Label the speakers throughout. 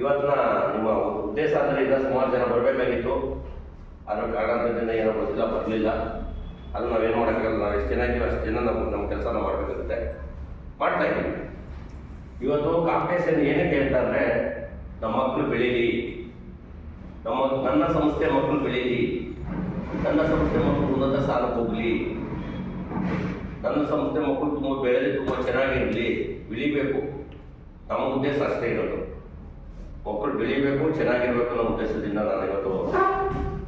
Speaker 1: ಇವತ್ತಿನ ನಿಮ್ಮ ಉದ್ದೇಶ ಅಂದರೆ ಇನ್ನೂ ಸುಮಾರು ಜನ ಬರಬೇಕಾಗಿತ್ತು. ಅದರ ಕಾರಣದಿಂದ ಏನೋ ಗೊತ್ತಿಲ್ಲ, ಬರಲಿಲ್ಲ. ಅದು ನಾವೇನು ಮಾಡೋಕ್ಕಾಗಲ್ಲ. ನಾವು ಎಷ್ಟು ಇದ್ದೀವಿ, ಅಷ್ಟು ಜನ ನಮ್ಮ ನಮ್ಮ ಕೆಲಸ ನಾವು ಮಾಡಬೇಕಾಗುತ್ತೆ. ಮಾಡ್ತಾ ಇದ್ದೀವಿ. ಇವತ್ತು ಕಾಂಪಿಟೇಷನ್ ಏನಕ್ಕೆ ಹೇಳ್ತಾರೆ ನಮ್ಮ ಮಕ್ಕಳು ಬೆಳೀಲಿ. ನಮ್ಮ, ನನ್ನ ಸಂಸ್ಥೆ ಮಕ್ಕಳು ಬೆಳೀಲಿ. ನನ್ನ ಸಂಸ್ಥೆ ಮಕ್ಕಳು ಉನ್ನತ ಸ್ಥಾನಕ್ಕೆ ಹೋಗಲಿ. ನನ್ನ ಸಂಸ್ಥೆ ಮಕ್ಕಳು ತುಂಬ ಬೆಳೆದು ತುಂಬ ಚೆನ್ನಾಗಿರಲಿ. ಬೆಳಿಬೇಕು. ನಮ್ಮ ಉದ್ದೇಶ ಅಷ್ಟೇ ಇರೋದು. ಮಕ್ಕಳು ಬೆಳಿಬೇಕು, ಚೆನ್ನಾಗಿರ್ಬೇಕು ಅನ್ನೋ ಉದ್ದೇಶದಿಂದ ನಾನು ಇವತ್ತು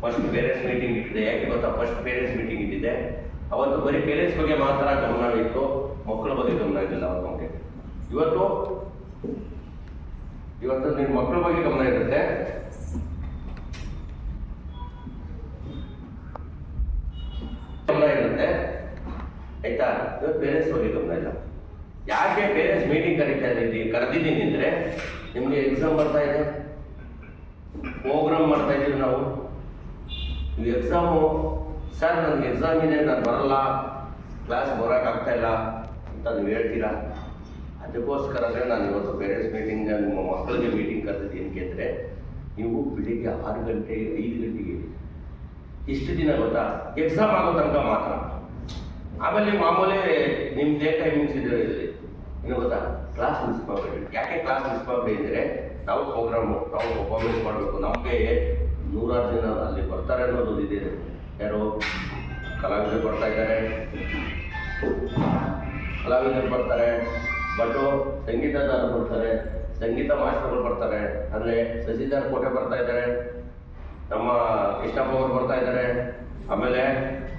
Speaker 1: ಫಸ್ಟ್ ಪೇರೆಂಟ್ಸ್ ಮೀಟಿಂಗ್ ಇಟ್ಟಿದ್ದೆ ಯಾಕೆ ಗೊತ್ತಾ? ಫಸ್ಟ್ ಪೇರೆಂಟ್ಸ್ ಮೀಟಿಂಗ್ ಇಟ್ಟಿದ್ದೆ ಅವತ್ತು ಬರೀ ಪೇರೆಂಟ್ಸ್ ಬಗ್ಗೆ ಮಾತ್ರ ಗಮನ ಇತ್ತು. ಮಕ್ಕಳ ಬಗ್ಗೆ ಗಮನ ಇರಲಿಲ್ಲ ಅವತ್ತು ನಮಗೆ. ಇವತ್ತು ಇವತ್ತು ನಿಮ್ಮ ಮಕ್ಕಳ ಬಗ್ಗೆ ಗಮನ ಇರುತ್ತೆ. ಗಮನ ಇರುತ್ತೆ. ಆಯ್ತಾ? ಇವತ್ತು ಪೇರೆಂಟ್ಸ್ ಬಗ್ಗೆ ಗಮನ ಇಲ್ಲ. ಯಾಕೆ ಪೇರೆಂಟ್ಸ್ ಮೀಟಿಂಗ್ ಕರೀತಾ ಇದ್ದೀನಿ ಕರೆದಿದ್ದೀನಿ ಅಂದರೆ ನಿಮಗೆ ಎಕ್ಸಾಮ್ ಬರ್ತಾ ಇದೆ? ಪ್ರೋಗ್ರಾಮ್ ಮಾಡ್ತಾ ಇದ್ದೀವಿ ನಾವು. ನೀವು ಎಕ್ಸಾಮು ಸರ್ ನನಗೆ ಎಕ್ಸಾಮ್ ಇದೆ, ನಾನು ಬರಲ್ಲ. ಕ್ಲಾಸ್ ಬರೋಕ್ಕಾಗ್ತಾ ಇಲ್ಲ ಅಂತ ನೀವು ಹೇಳ್ತೀರಾ? ಅದಕ್ಕೋಸ್ಕರನೇ ನಾನು ಇವತ್ತು ಪೇರೆಂಟ್ಸ್ ಮೀಟಿಂಗ್ ನಿಮ್ಮ ಮಕ್ಕಳಿಗೆ ಮೀಟಿಂಗ್ ಕರೆದಿದ್ದೀನಿ ಏನಕ್ಕೆ ನೀವು ಬೆಳಿಗ್ಗೆ ಆರು ಗಂಟೆ, ಐದು ಗಂಟೆಗೆ ಇಷ್ಟು ದಿನ ಗೊತ್ತಾ? ಎಕ್ಸಾಮ್ ಆಗೋ ತನಕ ಮಾತ್ರ. ಆಮೇಲೆ ಮಾಮೂಲಿ ನಿಮ್ಮ ಡೇ ಟೈಮಿಂಗ್ಸ್ ಇದೆ ಏನು ಗೊತ್ತಾ? ಕ್ಲಾಸ್ ಮಿಸ್ ಯಾಕೆ ಕ್ಲಾಸ್ ಮಿಸ್ ಮಾಡಬೇಡಿ ಅಂದರೆ ನಾವು ಪ್ರೋಗ್ರಾಮು ನಾವು ಪರ್ಫಾರ್ಮೆನ್ಸ್ ಮಾಡಬೇಕು. ನಮಗೆ ನೂರಾರು ಜನ ಅಲ್ಲಿ ಬರ್ತಾರೆ ಅನ್ನೋದು ಇದೆ. ಯಾರು? ಕಲಾವಿದರು ಬರ್ತಾ ಇದ್ದಾರೆ. ಕಲಾವಿದರು ಬರ್ತಾರೆ. ಬಟ್ಟು ಸಂಗೀತದಾರರು ಬರ್ತಾರೆ ಸಂಗೀತ ಮಾಸ್ಟರ್ಗಳು ಬರ್ತಾರೆ. ಅಂದರೆ ಶಶಿಧರ್ ಕೋಟೆ ಬರ್ತಾ ಇದ್ದಾರೆ. ನಮ್ಮ ಕೃಷ್ಣಪ್ಪ ಅವರು ಬರ್ತಾ ಇದ್ದಾರೆ. ಆಮೇಲೆ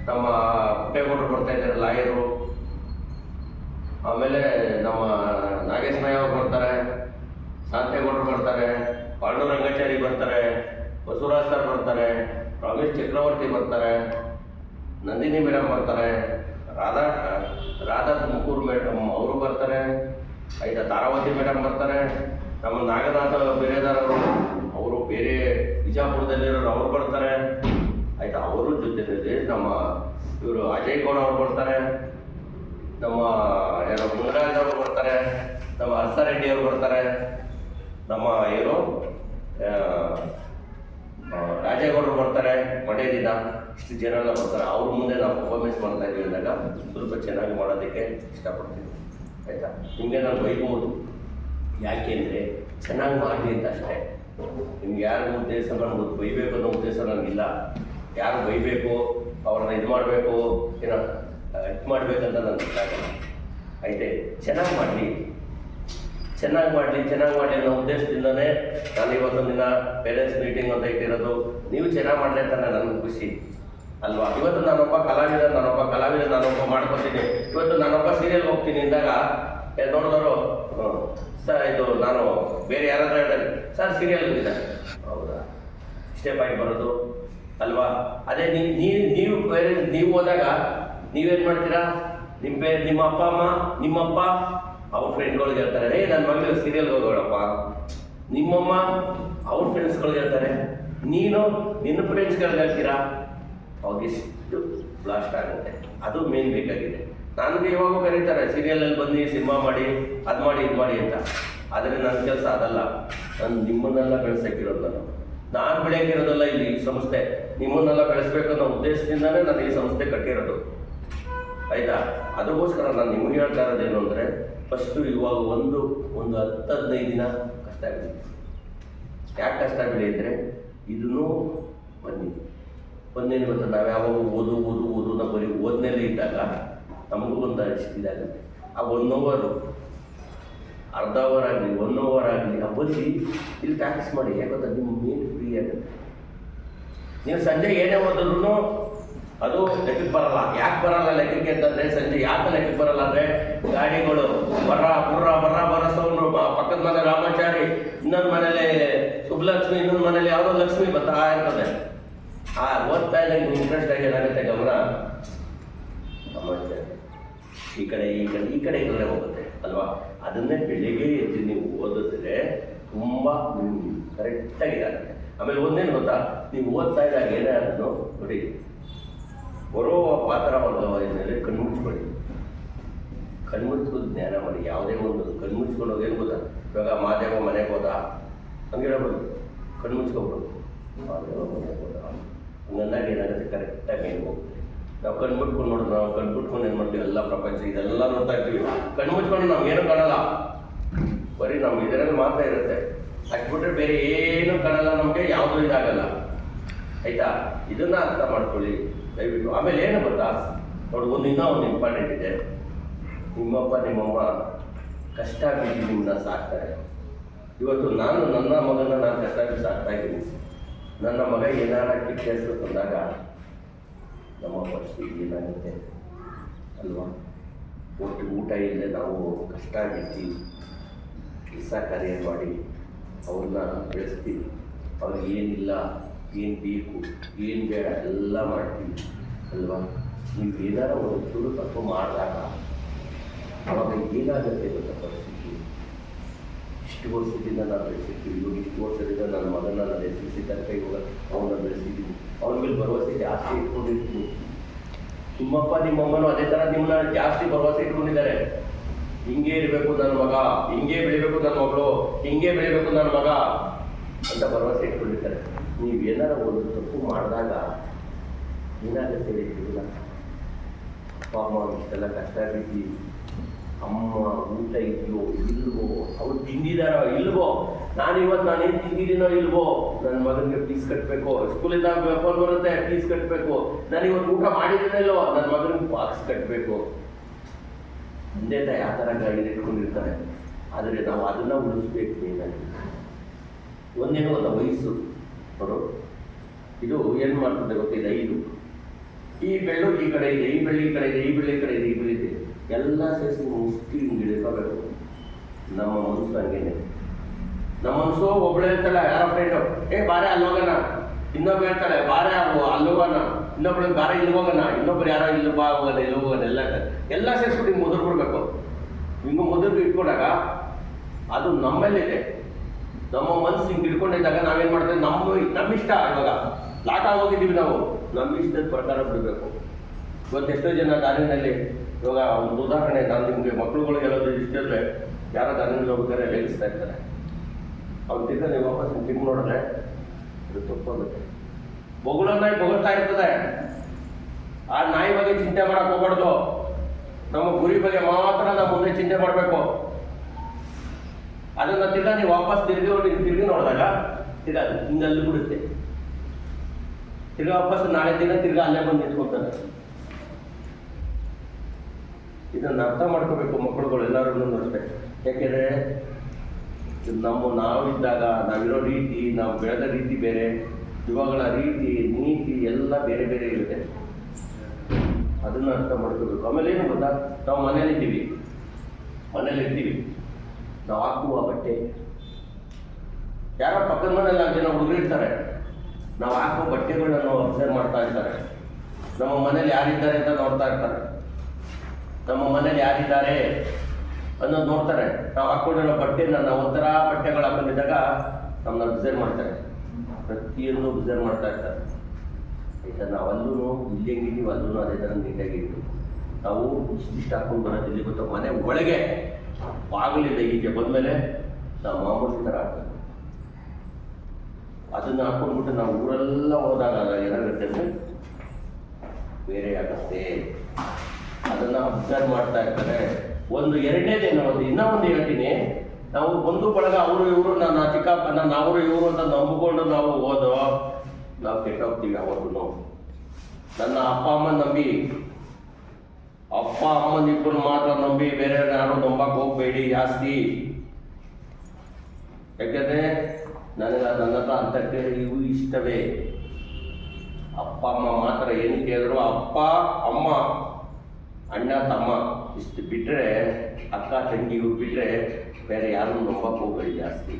Speaker 1: ನಮ್ಮ ಪುಟ್ಟೇಗೌಡರು ಬರ್ತಾ ಇದ್ದಾರೆ, ಲಾಯರು. ಆಮೇಲೆ ನಮ್ಮ ನಾಗೇಶ್ ನಾಯವ್ ಬರ್ತಾರೆ? ಶಾಂತೇಗೌಡರು ಬರ್ತಾರೆ ಪಾಂಡುರಂಗಾಚಾರಿ ಬರ್ತಾರೆ, ಬಸವರಾಜ್ ಸರ್ ಬರ್ತಾರೆ, ರಮೇಶ್ ಚಕ್ರವರ್ತಿ ಬರ್ತಾರೆ, ನಂದಿನಿ ಮೇಡಮ್ ಬರ್ತಾರೆ, ರಾಧಾ ರಾಧಾ ತುಮಕೂರು ಮೇಡಮ್ ಅವರು ಬರ್ತಾರೆ ಐದ ತಾರಾವತಿ ಮೇಡಮ್ ಬರ್ತಾರೆ, ನಮ್ಮ ನಾಗನಾಥ ಬೇರೆದಾರರು ಅವರು ಅವರು ಬೇರೆ ಬಿಜಾಪುರದಲ್ಲಿರೋರು ಅವರು ಬರ್ತಾರೆ. ಆಯ್ತಾ ಅವರು ಜೊತೆ ನಮ್ಮ ಇವರು ಅಜಯ್ ಗೌಡ ಅವ್ರು ಬರ್ತಾರೆ. ನಮ್ಮ ಯಾರು ಮುನರಾಜ್ ಅವರು ಬರ್ತಾರೆ, ನಮ್ಮ ಹರ್ಷರೆಡ್ಡಿ ಅವರು ಬರ್ತಾರೆ, ನಮ್ಮ ಏನು ರಾಜೇಗೌಡರು ಬರ್ತಾರೆ ಮಂಡ್ಯದಿಂದ ಇಷ್ಟು ಜನ ಎಲ್ಲ ಬರ್ತಾರೆ. ಅವ್ರ ಮುಂದೆ ನಾವು ಪರ್ಫಾರ್ಮೆನ್ಸ್ ಮಾಡ್ತಾ ಇದ್ದೀವಿ ಅಂದಾಗ ಸ್ವಲ್ಪ ಚೆನ್ನಾಗಿ ಮಾಡೋದಕ್ಕೆ ಇಷ್ಟಪಡ್ತೀವಿ ಆಯಿತಾ? ನಿಮಗೆ ನಾನು ಬೈಬೋದು. ಯಾಕೆ ಅಂದರೆ ಚೆನ್ನಾಗಿ ಮಾಡಲಿ ಅಂತ ಅಷ್ಟೇ. ನಿಮ್ಗೆ ಯಾರ ಉದ್ದೇಶ ನಮ್ಗೆ ಬೈಬೇಕು ಅನ್ನೋ ಉದ್ದೇಶ ನನಗಿಲ್ಲ ಯಾರು ಬೈಬೇಕು, ಅವ್ರನ್ನ ಇದು ಮಾಡಬೇಕು, ಏನೋ ಇದು ಮಾಡಬೇಕಂತ ನನ್ನ ಐತೆ ಚೆನ್ನಾಗಿ ಮಾಡಲಿ. ಚೆನ್ನಾಗಿ ಮಾಡಲಿ ಚೆನ್ನಾಗಿ ಮಾಡಲಿ ಅನ್ನೋ ಉದ್ದೇಶದಿಂದನೇ ನಾನು ಇವತ್ತೊಂದು ದಿನ ಪೇರೆಂಟ್ಸ್ ಮೀಟಿಂಗ್ ಅಂತ ಇಟ್ಟಿರೋದು. ನೀವು ಚೆನ್ನಾಗಿ ಮಾಡಲಿ ಅಂತ ನನಗೆ ಖುಷಿ. ಅಲ್ವಾ? ಇವತ್ತು ನಾನೊಬ್ಬ ಕಲಾವಿದ ನಾನೊಬ್ಬ ಕಲಾವಿದ, ನಾನೊಬ್ಬ ಮಾಡ್ಕೊತೀನಿ. ಇವತ್ತು ನಾನೊಬ್ಬ ಸೀರಿಯಲ್ ಹೋಗ್ತೀನಿ ಅಂದಾಗ ನೋಡಿದವರು ಸರ್, ಇದು ನಾನು ಬೇರೆ ಯಾರಾದ್ರೂ ಹೇಳ್ತಾರೆ ಸರ್ ಸೀರಿಯಲ್ ಇದೆ ಹೌದಾ? ಇಷ್ಟೇ ಪಾಯಿಂಟ್ ಬರೋದು. ಅಲ್ವಾ? ಅದೇ ನೀವು ನೀವು ನೀವು ಹೋದಾಗ ನೀವೇನು ಮಾಡ್ತೀರಾ? ನಿಮ್ಮ ಪೇ ನಿಮ್ಮ ಅಪ್ಪ, ಅಮ್ಮ, ನಿಮ್ಮಪ್ಪ, ಅವ್ರ ಫ್ರೆಂಡ್ಗಳಿಗೆ ಹೇಳ್ತಾರೆ, ಏ ನನ್ನ ಮಗಳಿಗೆ ಸೀರಿಯಲ್ಗೆ ಹೋಗೋಣಪ್ಪ ನಿಮ್ಮಮ್ಮ, ಅವ್ರ ಫ್ರೆಂಡ್ಸ್ಗಳಿಗೆ ಹೇಳ್ತಾರೆ, ನೀನು ನಿನ್ನ ಫ್ರೆಂಡ್ಸ್ಗಳಿಗೆ ಹೇಳ್ತೀರಾ? ಅವಾಗಿಷ್ಟು ಬ್ಲಾಸ್ಟ್ ಆಗುತ್ತೆ. ಅದು ಮೇನ್ ಬೇಕಾಗಿದೆ. ನನಗೆ ಇವಾಗ ಕರೀತಾರೆ ಸೀರಿಯಲಲ್ಲಿ ಬಂದು ಸಿನಿಮಾ ಮಾಡಿ, ಅದು ಮಾಡಿ, ಇದು ಮಾಡಿ ಅಂತ. ಆದರೆ ನನ್ನ ಕೆಲಸ ಅದಲ್ಲ. ನಾನು ನಿಮ್ಮನ್ನೆಲ್ಲ ಬೆಳೆಸಕ್ಕಿರೋದು ನಾನು ನಾನು ಬೆಳೆಯೋಕ್ಕಿರೋದಲ್ಲ ಇಲ್ಲಿ ಈ ಸಂಸ್ಥೆ. ನಿಮ್ಮನ್ನೆಲ್ಲ ಬೆಳೆಸ್ಬೇಕು ಅನ್ನೋ ಉದ್ದೇಶದಿಂದಲೇ ನಾನು ಈ ಸಂಸ್ಥೆ ಕಟ್ಟಿರೋದು. ಆಯ್ತಾ? ಅದಕ್ಕೋಸ್ಕರ ನಾನು ನಿಮ್ಗೆ ಹೇಳ್ತಾ ಇರೋದೇನು ಅಂದರೆ ಫಸ್ಟು ಇವಾಗ ಒಂದು ಒಂದು ಹತ್ತು ಹದಿನೈದು ದಿನ ಕಷ್ಟ ಆಗಿದೆ ಯಾಕೆ ಕಷ್ಟ ಅಂದರೆ, ಇದನ್ನು ಬನ್ನಿ. ಒಂದೇನು ಗೊತ್ತಾ, ನಾವು ಯಾವಾಗ ಓದು ಓದು ಓದು, ನಾವು ಬರೀ ಓದ್ನೇಲೆ ಇದ್ದಾಗ ನಮಗೂ ಒಂದು ಇದಾಗುತ್ತೆ. ಆ ಒನ್ ಓವರು ಅರ್ಧ ಅವರ್ ಆಗಲಿ ಒನ್ ಅವರ್ ಆಗಲಿ, ಆ ಬರೀ ಇಲ್ಲಿ ಪ್ರಾಕ್ಟೀಸ್ ಮಾಡಿ. ಯಾಕೆ ನಿಮ್ಮ ಮೈಂಡ್ ಫ್ರೀ ಆಗುತ್ತೆ. ನೀವು ಸಂಜೆ ಏನೇ ಓದಿದ್ರು ಅದು ಲೆಕ್ಕಕ್ಕೆ ಬರಲ್ಲ. ಯಾಕೆ ಬರಲ್ಲ ಲೆಕ್ಕಕ್ಕೆ ಅಂತಂದ್ರೆ ಸಂಜೆ ಯಾಕೆ ಲೆಕ್ಕಕ್ಕೆ ಬರಲ್ಲ ಅಂದ್ರೆ ಗಾಡಿಗಳು ಬರ ಬುರ್ರ ಬರ್ರ ಬರ ಸೌಂಡ್ರು ಪಕ್ಕದ ಮನೆ ರಾಮಾಚಾರಿ, ಇನ್ನೊಂದು ಮನೇಲಿ ಸುಬ್ಲಕ್ಷ್ಮಿ, ಇನ್ನೊಂದು ಮನೇಲಿ ಯಾವುದೋ ಲಕ್ಷ್ಮಿ ಬರ್ತಾ ಇರ್ತದೆ. ಆ ಓದ್ತಾ ಇದ್ದಂಗೆ ಇಂಟ್ರೆಸ್ಟ್ ಆಗಿ ಏನಾಗುತ್ತೆ ಗಮನ? ಈ ಕಡೆ ಈ ಕಡೆ ಈ ಕಡೆ ಇದ್ರೆ ಹೋಗುತ್ತೆ, ಅಲ್ವಾ? ಅದನ್ನೇ ಬೆಳಿಗ್ಗೆ ಎದ್ದು ನೀವು ಓದಿದ್ರೆ ತುಂಬ ಕರೆಕ್ಟಾಗಿದೆ ಆಮೇಲೆ ಒಂದೇನು ಗೊತ್ತಾ? ನೀವು ಓದ್ತಾ ಇದ್ದಾಗ ಏನೇ ಅದನ್ನು ನೋಡಿ ಬರೋ ಪಾತ್ರ ಇದರಲ್ಲಿ ಕಣ್ಮುಚ್ಕೊಳ್ಳಿ. ಕಣ್ಮುಚ್ಕೊಂಡು ಜ್ಞಾನ ಮಾಡಿ ಯಾವುದೇ ಒಂದು ಕಣ್ಮುಚ್ಕೊಂಡು ಹೋಗೇನು ಗೊತ್ತಾ? ಇವಾಗ ಮಾದೇವ ಮನೆಗೆ ಹೋದ, ಹಂಗೆ ಹೇಳ್ಬೋದು. ಮನೆಗೆ ಹೋದ. ಹಂಗಂದಾಗ ಏನಾಗುತ್ತೆ? ಕರೆಕ್ಟಾಗಿ ಏನು ಹೋಗುತ್ತೆ? ನಾವು ಕಣ್ಣು ಬಿಟ್ಕೊಂಡು ನೋಡಿದ್ರೆ ನಾವು ಕಣ್ಣು ಬಿಟ್ಕೊಂಡು ಏನು ಮಾಡ್ತೀವಿ? ಎಲ್ಲ ಪ್ರಪಂಚ ಇದೆಲ್ಲ ನೋಡ್ತಾ ಇರ್ತೀವಿ. ಕಣ್ಮುಚ್ಕೊಂಡು ನಾವು ಏನು ಕಾಣಲ್ಲ. ಬರೀ ನಾವು ಇದರಲ್ಲಿ ಮಾತ್ರ ಇರುತ್ತೆ. ಹಾಕಿಬಿಟ್ರೆ ಬೇರೆ ಏನೂ ಕಾಣಲ್ಲ. ನಮಗೆ ಯಾವುದೂ ಇದಾಗಲ್ಲ. ಆಯ್ತಾ? ಇದನ್ನ ಅರ್ಥ ಮಾಡ್ಕೊಳ್ಳಿ. ದಯವಿಟ್ಟು. ಆಮೇಲೆ ಏನು ಗೊತ್ತಾ? ನೋಡಿ, ಒಂದು ಇನ್ನೂ ಒಂದು ಇಂಪಾರ್ಟೆಂಟ್ ಇದೆ ನಿಮ್ಮಪ್ಪ, ನಿಮ್ಮಮ್ಮ ಕಷ್ಟ ಬಿದ್ದು ನಿಮ್ಮನ್ನ ಸಾಕ್ತಾರೆ ಇವತ್ತು ನಾನು ನನ್ನ ಮಗನ ನಾನು ಕಷ್ಟ ಬಿದ್ದು ಸಾಕ್ತಾ ಇದ್ದೀನಿ. ನನ್ನ ಮಗ ಏನಾರ ಕಿಟ್ಟ ಹೆಸರು ತಂದಾಗ ನಮ್ಮ ಪರಿಸ್ಥಿತಿ ಏನಾಗುತ್ತೆ ಅಲ್ವಾ? ಒಟ್ಟು ಊಟ ಇಲ್ಲದೆ ನಾವು ಕಷ್ಟ ಬಿದ್ದು ಕೆಲಸ ಕಾರ್ಯ ಮಾಡಿ ಅವ್ರನ್ನ ಬೆಳೆಸ್ತೀವಿ. ಅವ್ರಿಗೆ ಏನಿಲ್ಲ ಏನು ಬೇಕು, ಏನು ಬೇಡ ಎಲ್ಲ ಮಾಡ್ತೀವಿ, ಅಲ್ವಾ? ನೀವು ಏನಾರ ಒಂದು ಸುಳ್ಳು ತಪ್ಪು ಮಾಡಿದಾಗ ಅವಾಗ ಏನಾಗುತ್ತೆ ಅಂತ ಪರಿಸ್ಥಿತಿ? ಇಷ್ಟು ವರ್ಷದಿಂದ ನಾನು ಬೆಳೆಸಿರ್ತೀವಿ, ಇವಾಗ ಇಷ್ಟು ವರ್ಷದಿಂದ ನನ್ನ ಮಗನ ನಾನು ತನಕ ಇವಾಗ ಅವನ್ನ ಬೆಳೆಸಿದ್ದೀನಿ ಅವ್ರ ಮೇಲೆ ಭರವಸೆ ಜಾಸ್ತಿ ಇಟ್ಕೊಂಡಿರ್ತೀನಿ ನಿಮ್ಮಪ್ಪ ನಿಮ್ಮಮ್ಮನೂ ಅದೇ ಥರ ನಿಮ್ಮನ್ನ ಜಾಸ್ತಿ ಭರವಸೆ ಇಟ್ಕೊಂಡಿದ್ದಾರೆ. ಹಿಂಗೆ ಇರಬೇಕು ನನ್ನ ಮಗ, ಹಿಂಗೆ ಬೆಳಿಬೇಕು ನನ್ನ ಮಗಳು, ಹಿಂಗೆ ಬೆಳಿಬೇಕು ನನ್ನ ಮಗ ಅಂತ ಭರವಸೆ ಇಟ್ಕೊಂಡಿರ್ತಾರೆ ನೀವು ಏನಾರ ಒಂದು ತಪ್ಪು ಮಾಡಿದಾಗ ಏನಾಗುತ್ತೆ ಅಪ್ಪ, ಅಮ್ಮ, ಇಷ್ಟೆಲ್ಲ ಕಷ್ಟ ಬಿದ್ದು ಅಮ್ಮ ಊಟ ಇದೆಯೋ ಇಲ್ವೋ? ಅವ್ರು ತಿಂದಿದಾರೋ ಇಲ್ವೋ? ನಾನು ಇವತ್ತು ನಾನೇನು ತಿಂದಿದ್ದೀನೋ ಇಲ್ವೋ? ನನ್ನ ಮಗನಿಗೆ ಫೀಸ್ ಕಟ್ಟಬೇಕು ಸ್ಕೂಲಿಂದ ಪೇಪರ್ ಬರುತ್ತೆ ಫೀಸ್ ಕಟ್ಟಬೇಕು ನಾನು ಇವತ್ತು ಊಟ ಮಾಡಿದ್ದೀನಲ್ಲೋ ನನ್ನ ಮಗನಿಗೆ ಬಾಕ್ಸ್ ಕಟ್ಟಬೇಕು ಮುಂದೆ ಆ ಥರ ಗಾಡಿ ಇಟ್ಕೊಂಡಿರ್ತಾರೆ. ಆದರೆ ನಾವು ಅದನ್ನು ಉಳಿಸ್ಬೇಕು ಏನಾಗಿ ಒಂದೇನೋ ಒಂದು ವಯಸ್ಸು. ನೋಡು ಇದು ಏನು ಮಾಡ್ತದೆ ಗೊತ್ತಿದೆ ಐದು ಈ ಬೆಳ್ಳು ಈ ಕಡೆ ಇದೆ, ಈ ಬೆಳ್ಳಿ ಕಡೆ ಇದೆ, ಈ ಬೆಳ್ಳಿ ಕಡೆ ಇದೆ, ಈ ಬೆಳ್ಳಿ ಇದೆ. ಎಲ್ಲ ಸೇರಿಸಿ ಮುಷ್ಟಿ ಹಿಡಿಕೋಬೇಕು ನಮ್ಮ ಮನಸ್ಸು ಹಂಗೇನೆ. ನಮ್ಮ ಮನಸ್ಸು ಒಬ್ಬಳೆ ಹೇಳ್ತಾಳೆ ಯಾರೋ ಫ್ರೆಂಡು ಏ, ಬಾರೆ ಅಲ್ಲಿ ಹೋಗೋಣ. ಇನ್ನೊಬ್ಬ ಹೇಳ್ತಾಳೆ ಬಾರೆ ಅಲ್ಲಿ ಹೋಗೋಣ. ಇನ್ನೊಬ್ಳು ಬಾರೆ ಇಲ್ಲಿ ಹೋಗೋಣ. ಇನ್ನೊಬ್ರು ಯಾರೋ ಇಲ್ಲಿ ಬಾ, ಹೋಗೋಣ, ಇಲ್ಲಿ ಹೋಗೋಣ, ಎಲ್ಲ. ಎಲ್ಲ ಸೇರಿಸ್ಬಿಟ್ಟು ಹಿಂಗೆ ಮುದುರ್ ಬಿಡ್ಬೇಕು. ಹಿಂಗೆ ಇಟ್ಕೊಂಡಾಗ ಅದು ನಮ್ಮಲ್ಲಿದೆ ನಮ್ಮ ಮನಸ್ಸು ಹಿಂಗೆ ತಿಳ್ಕೊಂಡಿದ್ದಾಗ ನಾವೇನು ಮಾಡ್ತೇವೆ? ನಮ್ಮ ನಮ್ಮ ಇಷ್ಟ ಇವಾಗ. ಲಾಟ ಹೋಗಿದ್ದೀವಿ ನಾವು. ನಮ್ಮ ಇಷ್ಟದ ಪ್ರಕಾರ ಬಿಡಬೇಕು. ಇವತ್ತು ಎಷ್ಟೋ ಜನ ದಾರಿನಲ್ಲಿ ಇವಾಗ ಒಂದು ಉದಾಹರಣೆ ನಾನು ನಿಮಗೆ ಮಕ್ಕಳುಗಳು ಹೇಳೋದು ಇಷ್ಟಿದ್ರೆ ಯಾರೋ ದಾರಿನಲ್ಲಿ ಹೋಗ್ತಾರೆ ಲೇಗಿಸ್ತಾ ಇರ್ತಾರೆ. ಅವ್ರು ತಿಂದ ನೀವು ವಾಪಸ್ ನೋಡಿದ್ರೆ ಇದು ತಪ್ಪಾಗುತ್ತೆ. ಬೊಗಳು ನಾಯಿ ಬೊಗಳ್ತಾ ಇರ್ತದೆ. ಆ ನಾಯಿ ಬಗ್ಗೆ ಚಿಂತೆ ಮಾಡಕ್ ಹೋಗ್ಬಾರ್ದು. ನಮ್ಮ ಗುರಿ ಬಗ್ಗೆ ಮಾತ್ರ ನಾವು ಮುಂದೆ ಚಿಂತೆ ಮಾಡಬೇಕು. ಅದನ್ನ ತಿರ್ಗಾ ನೀವು ವಾಪಸ್ ತಿರುಗಿ ನೋಡಿ ತಿರುಗಿ ನೋಡಿದಾಗ, ತಿರ್ಗಾ ಅದು ಹಿಂಗೆ ಅಲ್ಲಿ ಬಿಡುತ್ತೆ. ತಿರ್ಗಾ ವಾಪಸ್ ನಾಳೆ ದಿನ ತಿರ್ಗಾ ಅಲ್ಲೇ ಬಂದು ನಿಂತ್ಕೊಳ್ತಾರೆ ಇದನ್ನ ಅರ್ಥ ಮಾಡ್ಕೋಬೇಕು ಮಕ್ಕಳುಗಳು ಎಲ್ಲರೂ ಅಷ್ಟೇ. ಯಾಕೆಂದ್ರೆ ನಮ್ಮ ನಾವಿದ್ದಾಗ ನಾವಿರೋ ರೀತಿ, ನಾವು ಬೆಳೆದ ರೀತಿ ಬೇರೆ ಯುವಗಳ ರೀತಿ, ನೀತಿ ಎಲ್ಲ ಬೇರೆ ಬೇರೆ ಇರುತ್ತೆ. ಅದನ್ನ ಅರ್ಥ ಮಾಡ್ಕೋಬೇಕು. ಆಮೇಲೆ ಏನು ಗೊತ್ತಾ? ನಾವು ಮನೇಲಿ ಇದ್ದೀವಿ ಮನೇಲಿ ಇರ್ತೀವಿ ನಾವು ಹಾಕುವ ಬಟ್ಟೆ. ಯಾರೋ ಪಕ್ಕದ ಮನೆಯಲ್ಲಿ ನಾಲ್ಕು ಜನ ಹುಡುಗರು ಇರ್ತಾರೆ. ನಾವು ಹಾಕುವ ಬಟ್ಟೆಗಳನ್ನ ನಾವು ಅಬ್ಸರ್ವ್ ಮಾಡ್ತಾ ಇರ್ತಾರೆ. ನಮ್ಮ ಮನೇಲಿ ಯಾರಿದ್ದಾರೆ ಅಂತ ನೋಡ್ತಾ ಇರ್ತಾರೆ. ನಮ್ಮ ಮನೇಲಿ ಯಾರಿದ್ದಾರೆ ಅನ್ನೋದು ನೋಡ್ತಾರೆ. ನಾವು ಹಾಕೊಂಡಿರೋ ಬಟ್ಟೆನ ನಾವು ಒಂಥರ ಬಟ್ಟೆಗಳು ಹಾಕೊಂಡಿದ್ದಾಗ ನಮ್ಮನ್ನ ಅಬ್ಸರ್ವ್ ಮಾಡ್ತಾರೆ. ಪ್ರತಿಯೊಂದು ಅಬ್ಸರ್ವ್ ಮಾಡ್ತಾ ಇರ್ತಾರೆ. ಆಯ್ತಾ? ನಾವು ಅಲ್ಲೂ ಇಲ್ಲಿ ಹೆಂಗಿದ್ದೀವಿ ಅಲ್ಲೂ ಅದೇ ಥರ ನೀಟಾಗಿ ನಾವು ಇಷ್ಟಿಷ್ಟು ಹಾಕೊಂಡು ಬರೋದಿಲ್ಲ. ಗೊತ್ತಾ? ಮನೆ ಒಳಗೆ ಬಾಗಿಲಿಂದ ಈಚೆ ಬಂದಮೇಲೆ ನಾವು ಮಾಮೂಲಿ ಥರ ಆಗ್ತದೆ ಅದನ್ನ ಹಾಕೊಂಡ್ಬಿಟ್ಟು ನಾವು ಊರೆಲ್ಲ ಹೋದಾಗ ಏನಾಗುತ್ತೆ ಅಂದರೆ ಬೇರೆ ಆಗುತ್ತೆ. ಅದನ್ನ ಅಬ್ಸರ್ವ್ ಮಾಡ್ತಾ ಇರ್ತಾರೆ. ಒಂದು ದಿನ ಒಂದು ಇನ್ನೂ ಒಂದು ಹೇಳ್ತೀನಿ. ನಾವು ಬಂದು ಬಳಗ ಅವರು ಇವರು ನನ್ನ ಚಿಕ್ಕಪ್ಪ ನನ್ನ ಅವರು ಇವರು ಅಂತ ನಂಬಿಕೊಂಡು ನಾವು ಹೋದೋ, ನಾವು ಕೆಟ್ಟೋಗ್ತೀವಿ ಅವತ್ತು ನನ್ನ ಅಪ್ಪ ಅಮ್ಮ ನಂಬಿ ಅಪ್ಪ ಅಮ್ಮನಿಬ್ಬರು ಮಾತ್ರ ನಂಬಿ ಬೇರೆ ಯಾರು ನಂಬಕ್ಕೆ ಹೋಗ್ಬೇಡಿ, ಜಾಸ್ತಿ. ಯಾಕಂದ್ರೆ ನನಗೆ ನನ್ನ ಹತ್ರ ಅಂತಕ್ಕೆ ಇವು ಇಷ್ಟವೇ. ಅಪ್ಪ, ಅಮ್ಮ ಮಾತ್ರ ಏನು ಕೇಳಿದ್ರು, ಅಪ್ಪ, ಅಮ್ಮ, ಅಣ್ಣ, ತಮ್ಮ, ಇಷ್ಟು ಬಿಟ್ಟರೆ ಅಕ್ಕ, ತಂಗಿ ಬಿಟ್ಟರೆ ಬೇರೆ ಯಾರು ನಂಬಕ್ಕೆ ಹೋಗ್ಬೇಡಿ ಜಾಸ್ತಿ.